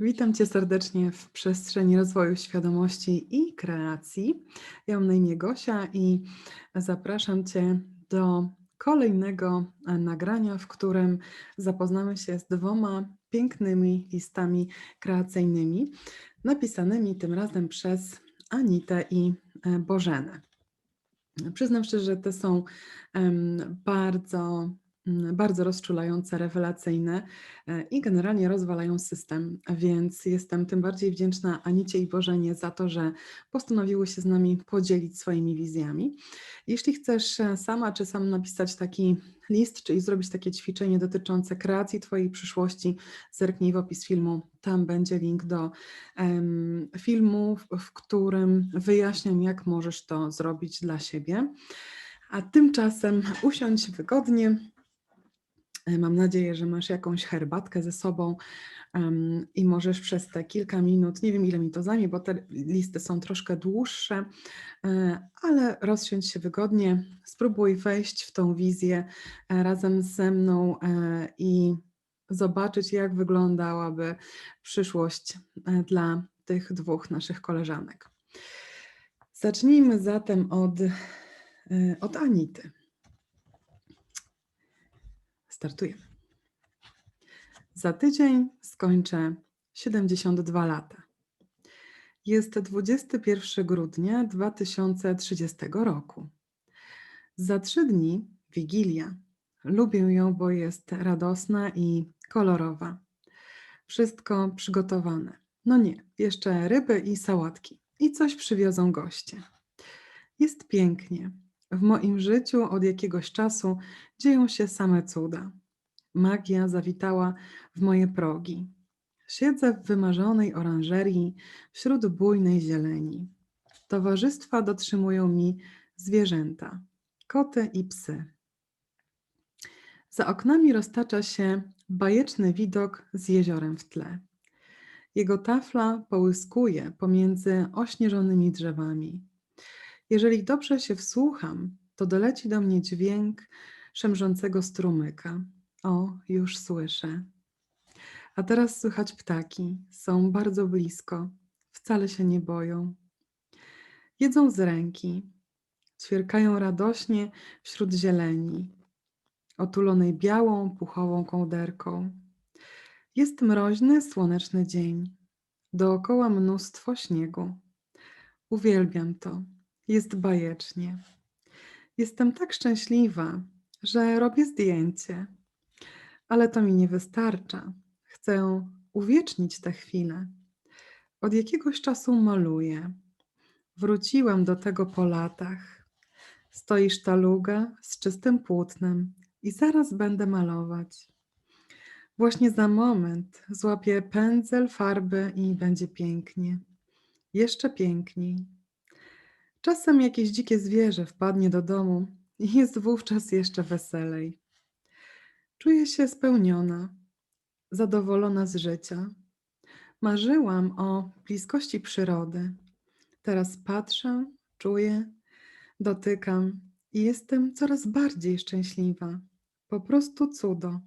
Witam Cię serdecznie w przestrzeni rozwoju świadomości i kreacji. Ja mam na imię Gosia i zapraszam Cię do kolejnego e, nagrania, w którym zapoznamy się z dwoma pięknymi listami kreacyjnymi, napisanymi tym razem przez Anitę i e, Bożenę. Przyznam szczerze, że te są bardzo bardzo rozczulające, rewelacyjne e, i generalnie rozwalają system, więc jestem tym bardziej wdzięczna Anicie i Bożenie za to, że postanowiły się z nami podzielić swoimi wizjami. Jeśli chcesz e, sama czy sam napisać taki list, czyli zrobić takie ćwiczenie dotyczące kreacji Twojej przyszłości, zerknij w opis filmu, tam będzie link do em, filmu, w, którym wyjaśniam, jak możesz to zrobić dla siebie. A tymczasem usiądź wygodnie, Mam nadzieję, że masz jakąś herbatkę ze sobą em, i możesz przez te kilka minut, nie wiem ile mi to zajmie, bo te listy są troszkę dłuższe, e, ale rozsiądź się wygodnie, spróbuj wejść w tą wizję e, razem ze mną e, i zobaczyć, jak wyglądałaby przyszłość e, dla tych dwóch naszych koleżanek. Zacznijmy zatem od, e, od Anity. Startujemy. Za tydzień skończę 72 lata. Jest 21 grudnia 2030 roku. Za trzy dni Wigilia. Lubię ją, bo jest radosna i kolorowa. Wszystko przygotowane. No nie, jeszcze ryby i sałatki. I coś przywiozą goście. Jest pięknie. W moim życiu od jakiegoś czasu dzieją się same cuda. Magia zawitała w moje progi. Siedzę w wymarzonej oranżerii wśród bujnej zieleni. Towarzystwa dotrzymują mi zwierzęta, koty i psy. Za oknami roztacza się bajeczny widok z jeziorem w tle. Jego tafla połyskuje pomiędzy ośnieżonymi drzewami. Jeżeli dobrze się wsłucham, to doleci do mnie dźwięk szemrzącego strumyka. O, już słyszę. A teraz słychać ptaki. Są bardzo blisko. Wcale się nie boją. Jedzą z ręki. Ćwierkają radośnie wśród zieleni, otulonej białą, puchową kołderką. Jest mroźny, słoneczny dzień. Dookoła mnóstwo śniegu. Uwielbiam to. Jest bajecznie. Jestem tak szczęśliwa, że robię zdjęcie. Ale to mi nie wystarcza. Chcę uwiecznić tę chwilę. Od jakiegoś czasu maluję. Wróciłam do tego po latach. Stoi sztaluga z czystym płótnem i zaraz będę malować. Właśnie za moment złapię pędzel, farby i będzie pięknie. Jeszcze piękniej. Czasem jakieś dzikie zwierzę wpadnie do domu i jest wówczas jeszcze weselej. Czuję się spełniona, zadowolona z życia. Marzyłam o bliskości przyrody. Teraz patrzę, czuję, dotykam i jestem coraz bardziej szczęśliwa. Po prostu cudo.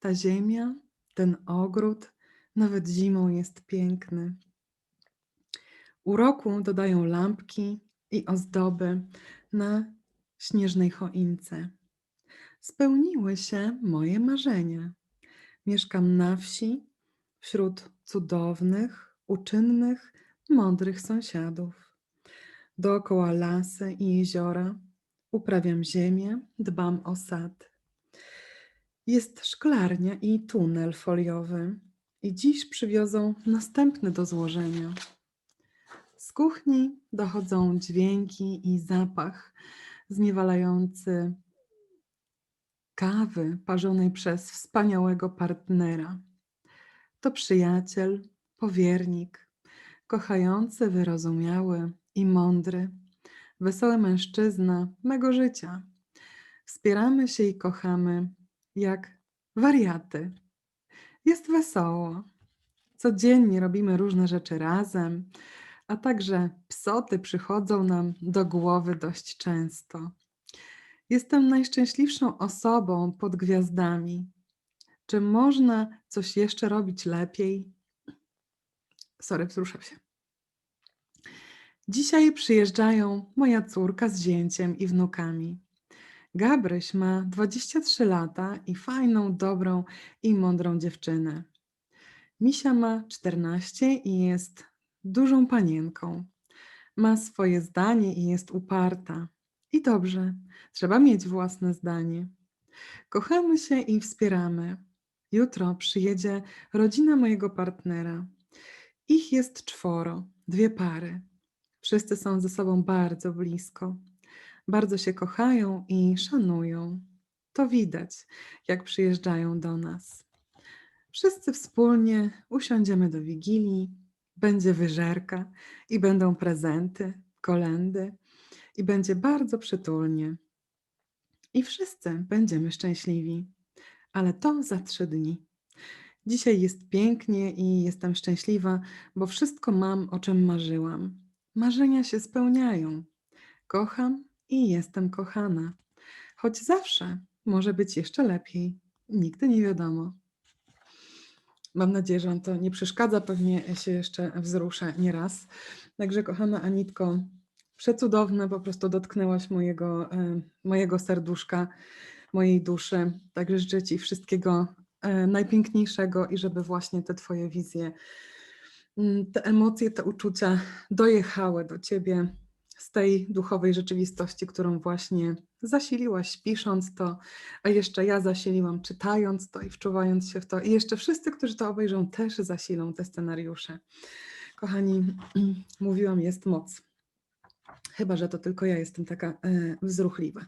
Ta ziemia, ten ogród, nawet zimą jest piękny. Uroku dodają lampki i ozdoby na śnieżnej choince. Spełniły się moje marzenia. Mieszkam na wsi wśród cudownych, uczynnych, mądrych sąsiadów. Dookoła lasy i jeziora. Uprawiam ziemię, dbam o sad. Jest szklarnia i tunel foliowy. I dziś przywiozą następny do złożenia. Z kuchni dochodzą dźwięki i zapach zniewalający kawy parzonej przez wspaniałego partnera. To przyjaciel, powiernik, kochający, wyrozumiały i mądry, wesoły mężczyzna mego życia. Wspieramy się i kochamy jak wariaty. Jest wesoło. Codziennie robimy różne rzeczy razem, a także psoty przychodzą nam do głowy dość często. Jestem najszczęśliwszą osobą pod gwiazdami. Czy można coś jeszcze robić lepiej? Sorry, wzruszam się. Dzisiaj przyjeżdżają moja córka z zięciem i wnukami. Gabryś ma 23 lata i fajną, dobrą i mądrą dziewczynę. Misia ma 14 i jest dużą panienką. Ma swoje zdanie i jest uparta. I dobrze, trzeba mieć własne zdanie. Kochamy się i wspieramy. Jutro przyjedzie rodzina mojego partnera. Ich jest czworo, dwie pary. Wszyscy są ze sobą bardzo blisko. Bardzo się kochają i szanują. To widać, jak przyjeżdżają do nas. Wszyscy wspólnie usiądziemy do wigilii, będzie wyżerka i będą prezenty, kolendy i będzie bardzo przytulnie. I wszyscy będziemy szczęśliwi, ale to za trzy dni. Dzisiaj jest pięknie i jestem szczęśliwa, bo wszystko mam, o czym marzyłam. Marzenia się spełniają. Kocham i jestem kochana. Choć zawsze może być jeszcze lepiej. Nigdy nie wiadomo. Mam nadzieję, że Wam to nie przeszkadza. Pewnie się jeszcze wzruszę nieraz. Także, kochana Anitko, przecudowne, po prostu dotknęłaś mojego, e, mojego serduszka, mojej duszy. Także życzę Ci wszystkiego e, najpiękniejszego i żeby właśnie te Twoje wizje, mm, te emocje, te uczucia dojechały do Ciebie z tej duchowej rzeczywistości, którą właśnie zasiliłaś pisząc to, a jeszcze ja zasiliłam czytając to i wczuwając się w to. I jeszcze wszyscy, którzy to obejrzą, też zasilą te scenariusze. Kochani, mówiłam, jest moc. Chyba, że to tylko ja jestem taka e, wzruchliwa.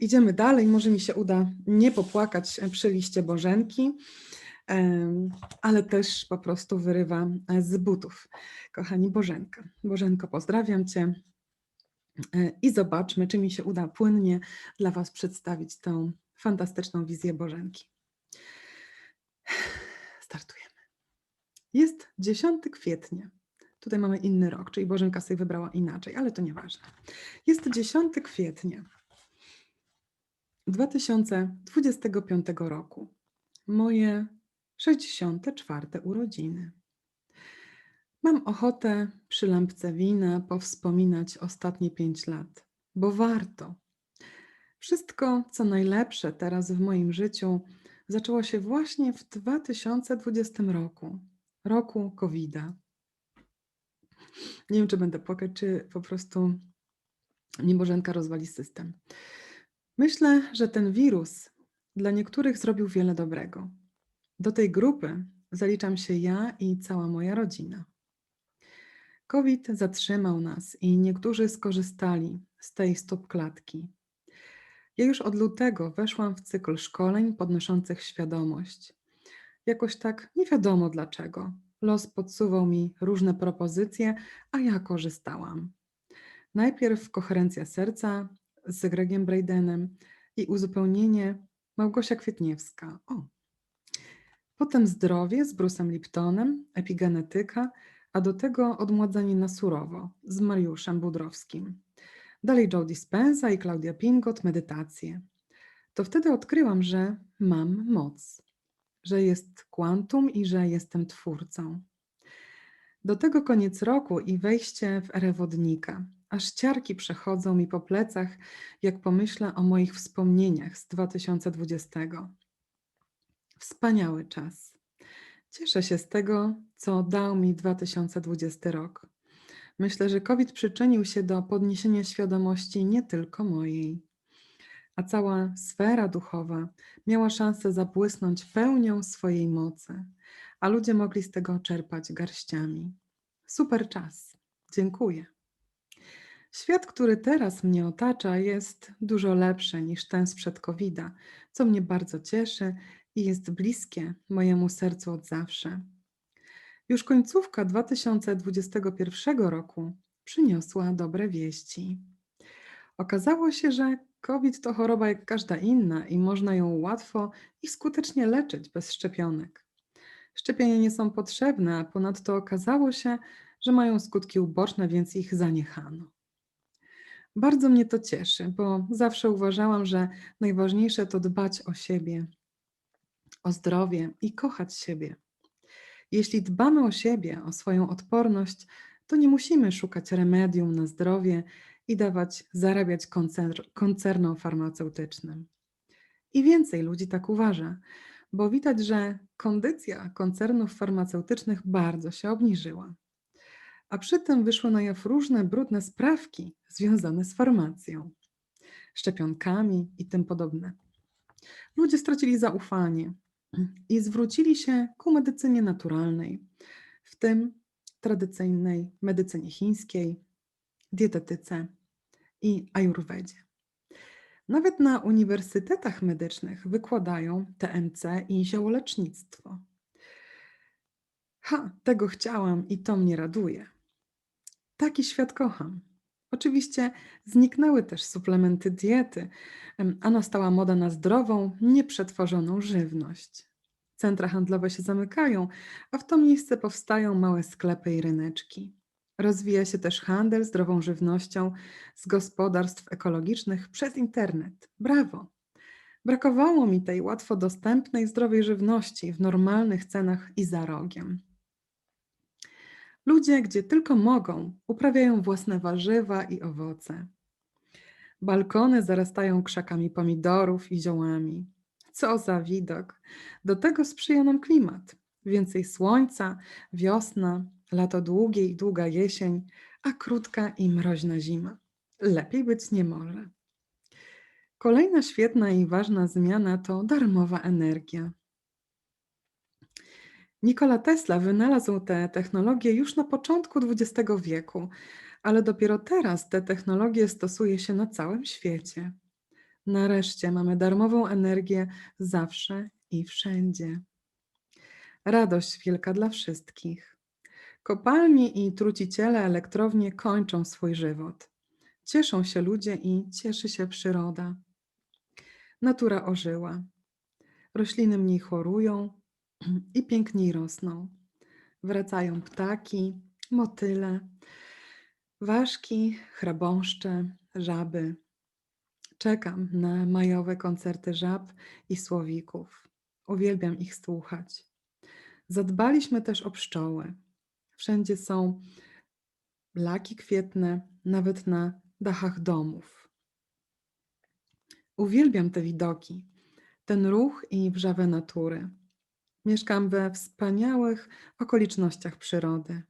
Idziemy dalej. Może mi się uda nie popłakać przy liście Bożenki, ale też po prostu wyrywa z butów. Kochani Bożenka. Bożenko, pozdrawiam Cię. E, I zobaczmy, czy mi się uda płynnie dla Was przedstawić tą fantastyczną wizję Bożenki. Startujemy. Jest 10 kwietnia. Tutaj mamy inny rok, czyli Bożenka sobie wybrała inaczej, ale to nieważne. Jest 10 kwietnia 2025 roku. Moje 64 urodziny. Mam ochotę przy lampce wina powspominać ostatnie pięć lat, bo warto. Wszystko, co najlepsze teraz w moim życiu, zaczęło się właśnie w 2020 roku, roku COVID-a. Nie wiem, czy będę płakać, czy po prostu niebożenka rozwali system. Myślę, że ten wirus dla niektórych zrobił wiele dobrego. Do tej grupy zaliczam się ja i cała moja rodzina. COVID zatrzymał nas i niektórzy skorzystali z tej stopklatki. Ja już od lutego weszłam w cykl szkoleń podnoszących świadomość. Jakoś tak nie wiadomo dlaczego. Los podsuwał mi różne propozycje, a ja korzystałam. Najpierw koherencja serca z Gregiem Braydenem i uzupełnienie Małgosia Kwietniewska. O. Potem zdrowie z Brusem Liptonem, epigenetyka, a do tego odmładzanie na surowo z Mariuszem Budrowskim. Dalej Joe Dispenza i Klaudia Pingot, medytacje. To wtedy odkryłam, że mam moc, że jest kwantum i że jestem twórcą. Do tego koniec roku i wejście w erę wodnika. Aż ciarki przechodzą mi po plecach, jak pomyślę o moich wspomnieniach z 2020. Wspaniały czas. Cieszę się z tego, co dał mi 2020 rok. Myślę, że COVID przyczynił się do podniesienia świadomości nie tylko mojej, a cała sfera duchowa miała szansę zabłysnąć pełnią swojej mocy, a ludzie mogli z tego czerpać garściami. Super czas. Dziękuję. Świat, który teraz mnie otacza, jest dużo lepszy niż ten sprzed covid co mnie bardzo cieszy i jest bliskie mojemu sercu od zawsze. Już końcówka 2021 roku przyniosła dobre wieści. Okazało się, że COVID to choroba jak każda inna i można ją łatwo i skutecznie leczyć bez szczepionek. Szczepienia nie są potrzebne, a ponadto okazało się, że mają skutki uboczne, więc ich zaniechano. Bardzo mnie to cieszy, bo zawsze uważałam, że najważniejsze to dbać o siebie, o zdrowie i kochać siebie. Jeśli dbamy o siebie, o swoją odporność, to nie musimy szukać remedium na zdrowie i dawać zarabiać koncer- koncernom farmaceutycznym. I więcej ludzi tak uważa, bo widać, że kondycja koncernów farmaceutycznych bardzo się obniżyła. A przy tym wyszły na jaw różne brudne sprawki związane z farmacją, szczepionkami i tym podobne. Ludzie stracili zaufanie i zwrócili się ku medycynie naturalnej, w tym tradycyjnej medycynie chińskiej, dietetyce i ajurwedzie. Nawet na uniwersytetach medycznych wykładają TMC i ziołolecznictwo. Ha, tego chciałam i to mnie raduje. Taki świat kocham. Oczywiście zniknęły też suplementy diety, a nastała moda na zdrową, nieprzetworzoną żywność. Centra handlowe się zamykają, a w to miejsce powstają małe sklepy i ryneczki. Rozwija się też handel zdrową żywnością z gospodarstw ekologicznych przez internet. Brawo! Brakowało mi tej łatwo dostępnej, zdrowej żywności w normalnych cenach i za rogiem. Ludzie, gdzie tylko mogą, uprawiają własne warzywa i owoce. Balkony zarastają krzakami pomidorów i ziołami. Co za widok! Do tego sprzyja nam klimat. Więcej słońca, wiosna, lato długie i długa jesień, a krótka i mroźna zima. Lepiej być nie może. Kolejna świetna i ważna zmiana to darmowa energia. Nikola Tesla wynalazł tę technologię już na początku XX wieku, ale dopiero teraz te technologie stosuje się na całym świecie. Nareszcie mamy darmową energię zawsze i wszędzie. Radość wielka dla wszystkich. Kopalnie i truciciele elektrownie kończą swój żywot. Cieszą się ludzie i cieszy się przyroda. Natura ożyła. Rośliny mniej chorują i piękniej rosną. Wracają ptaki, motyle, ważki, chrabąszcze, żaby. Czekam na majowe koncerty żab i słowików. Uwielbiam ich słuchać. Zadbaliśmy też o pszczoły. Wszędzie są laki kwietne, nawet na dachach domów. Uwielbiam te widoki, ten ruch i wrzawę natury. Mieszkam we wspaniałych okolicznościach przyrody.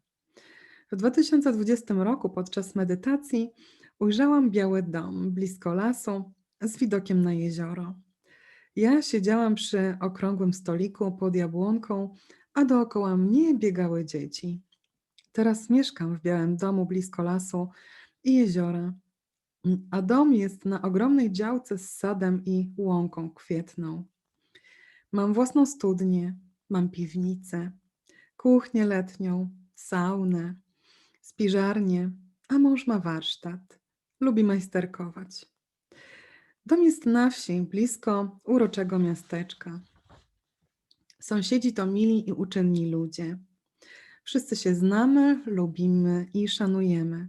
W 2020 roku podczas medytacji ujrzałam biały dom blisko lasu z widokiem na jezioro. Ja siedziałam przy okrągłym stoliku pod jabłonką, a dookoła mnie biegały dzieci. Teraz mieszkam w białym domu blisko lasu i jeziora, a dom jest na ogromnej działce z sadem i łąką kwietną. Mam własną studnię, mam piwnicę, kuchnię letnią, saunę, spiżarnię, a mąż ma warsztat. Lubi majsterkować. Dom jest na wsi, blisko uroczego miasteczka. Sąsiedzi to mili i uczynni ludzie. Wszyscy się znamy, lubimy i szanujemy.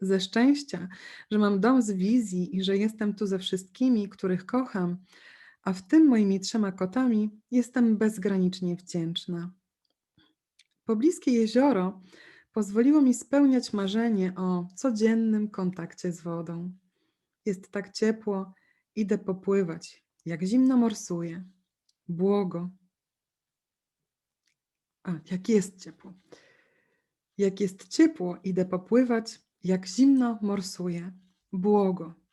Ze szczęścia, że mam dom z wizji i że jestem tu ze wszystkimi, których kocham, a w tym moimi trzema kotami jestem bezgranicznie wdzięczna. Pobliskie jezioro pozwoliło mi spełniać marzenie o codziennym kontakcie z wodą. Jest tak ciepło, idę popływać, jak zimno morsuję. Błogo. A, jak jest ciepło. Jak jest ciepło, idę popływać, jak zimno morsuję. Błogo.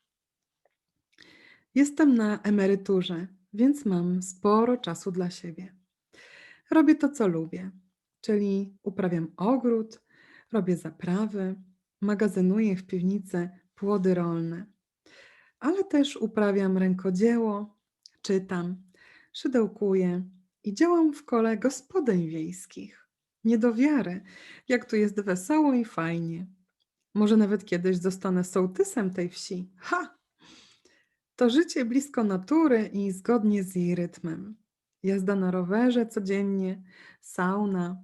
Jestem na emeryturze, więc mam sporo czasu dla siebie. Robię to, co lubię, czyli uprawiam ogród, robię zaprawy, magazynuję w piwnicy płody rolne, ale też uprawiam rękodzieło, czytam, szydełkuję i działam w kole gospodyń wiejskich. Nie do wiary, jak tu jest wesoło i fajnie. Może nawet kiedyś zostanę sołtysem tej wsi. Ha! To życie blisko natury i zgodnie z jej rytmem. Jazda na rowerze codziennie, sauna,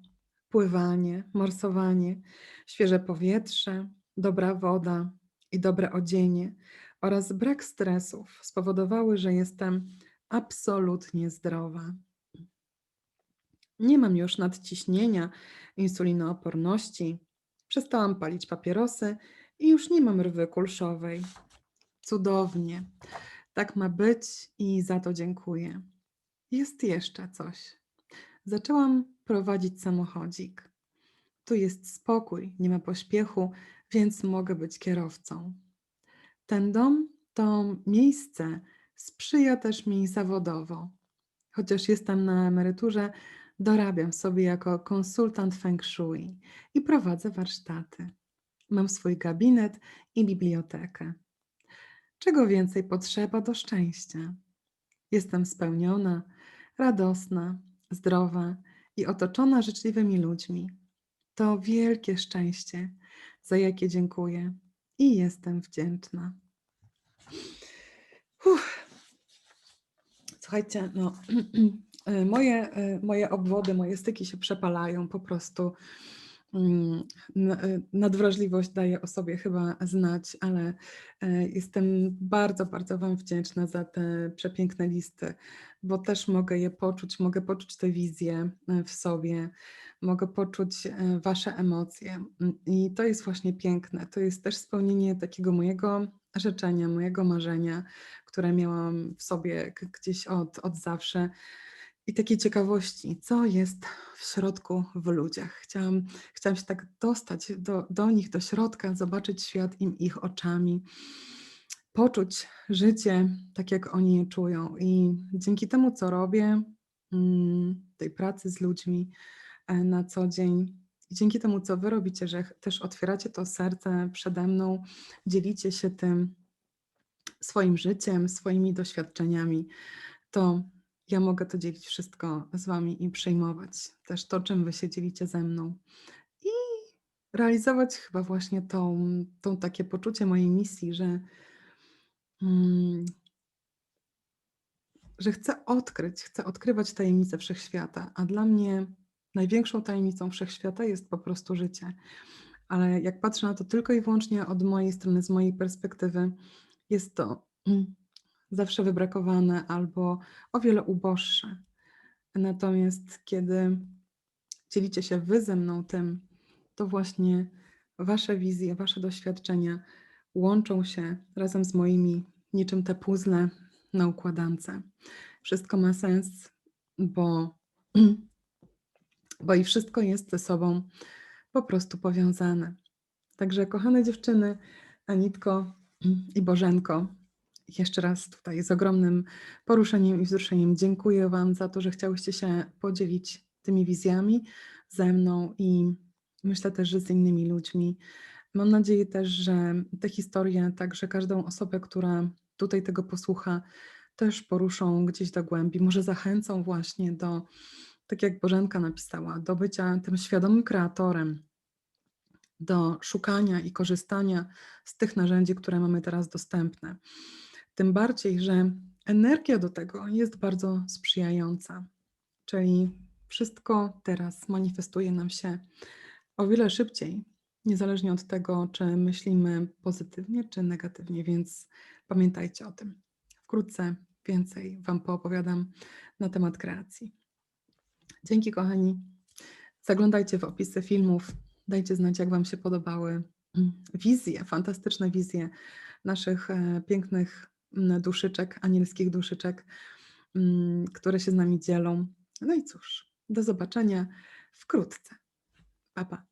pływanie, morsowanie, świeże powietrze, dobra woda i dobre odzienie oraz brak stresów spowodowały, że jestem absolutnie zdrowa. Nie mam już nadciśnienia, insulinooporności, przestałam palić papierosy i już nie mam rwy kulszowej. Cudownie. Tak ma być i za to dziękuję. Jest jeszcze coś. Zaczęłam prowadzić samochodzik. Tu jest spokój, nie ma pośpiechu, więc mogę być kierowcą. Ten dom to miejsce sprzyja też mi zawodowo. Chociaż jestem na emeryturze, dorabiam sobie jako konsultant feng shui i prowadzę warsztaty. Mam swój gabinet i bibliotekę. Czego więcej potrzeba do szczęścia? Jestem spełniona, radosna, zdrowa i otoczona życzliwymi ludźmi. To wielkie szczęście, za jakie dziękuję i jestem wdzięczna. Uff. Słuchajcie, no, e, moje, e, moje obwody, moje styki się przepalają po prostu. Mm, e, Nadwrażliwość daje o sobie chyba znać, ale e, jestem bardzo, bardzo Wam wdzięczna za te przepiękne listy, bo też mogę je poczuć, mogę poczuć te wizje e, w sobie, mogę poczuć e, Wasze emocje. Mm, I to jest właśnie piękne. To jest też spełnienie takiego mojego życzenia, mojego marzenia, które miałam w sobie gdzieś od, od zawsze. I takiej ciekawości, co jest w środku w ludziach. Chciałam, chciałam się tak dostać do, do nich, do środka, zobaczyć świat im ich oczami, poczuć życie tak, jak oni je czują. I dzięki temu, co robię, mm, tej pracy z ludźmi e, na co dzień, i dzięki temu, co wy robicie, że też otwieracie to serce przede mną, dzielicie się tym swoim życiem, swoimi doświadczeniami, to ja mogę to dzielić wszystko z wami i przyjmować też to, czym wy się dzielicie ze mną. I realizować chyba właśnie tą, tą takie poczucie mojej misji, że, mm, że chcę odkryć, chcę odkrywać tajemnice wszechświata, a dla mnie największą tajemnicą wszechświata jest po prostu życie. Ale jak patrzę na to tylko i wyłącznie od mojej strony, z mojej perspektywy, jest to mm, zawsze wybrakowane albo o wiele uboższe. Natomiast kiedy dzielicie się wy ze mną tym, to właśnie wasze wizje, wasze doświadczenia łączą się razem z moimi, niczym te puzzle na układance. Wszystko ma sens, bo, bo i wszystko jest ze sobą po prostu powiązane. Także kochane dziewczyny, Anitko i Bożenko, jeszcze raz tutaj z ogromnym poruszeniem i wzruszeniem dziękuję Wam za to, że chciałyście się podzielić tymi wizjami ze mną i myślę też, że z innymi ludźmi. Mam nadzieję też, że te historie, także każdą osobę, która tutaj tego posłucha, też poruszą gdzieś do głębi. Może zachęcą właśnie do, tak jak Bożenka napisała, do bycia tym świadomym kreatorem, do szukania i korzystania z tych narzędzi, które mamy teraz dostępne. Tym bardziej, że energia do tego jest bardzo sprzyjająca, czyli wszystko teraz manifestuje nam się o wiele szybciej, niezależnie od tego, czy myślimy pozytywnie, czy negatywnie, więc pamiętajcie o tym. Wkrótce więcej Wam poopowiadam na temat kreacji. Dzięki, kochani. Zaglądajcie w opisy filmów, dajcie znać, jak Wam się podobały mm, wizje, fantastyczne wizje naszych e, pięknych duszyczek, anielskich duszyczek, mm, które się z nami dzielą. No i cóż, do zobaczenia wkrótce. Pa, pa.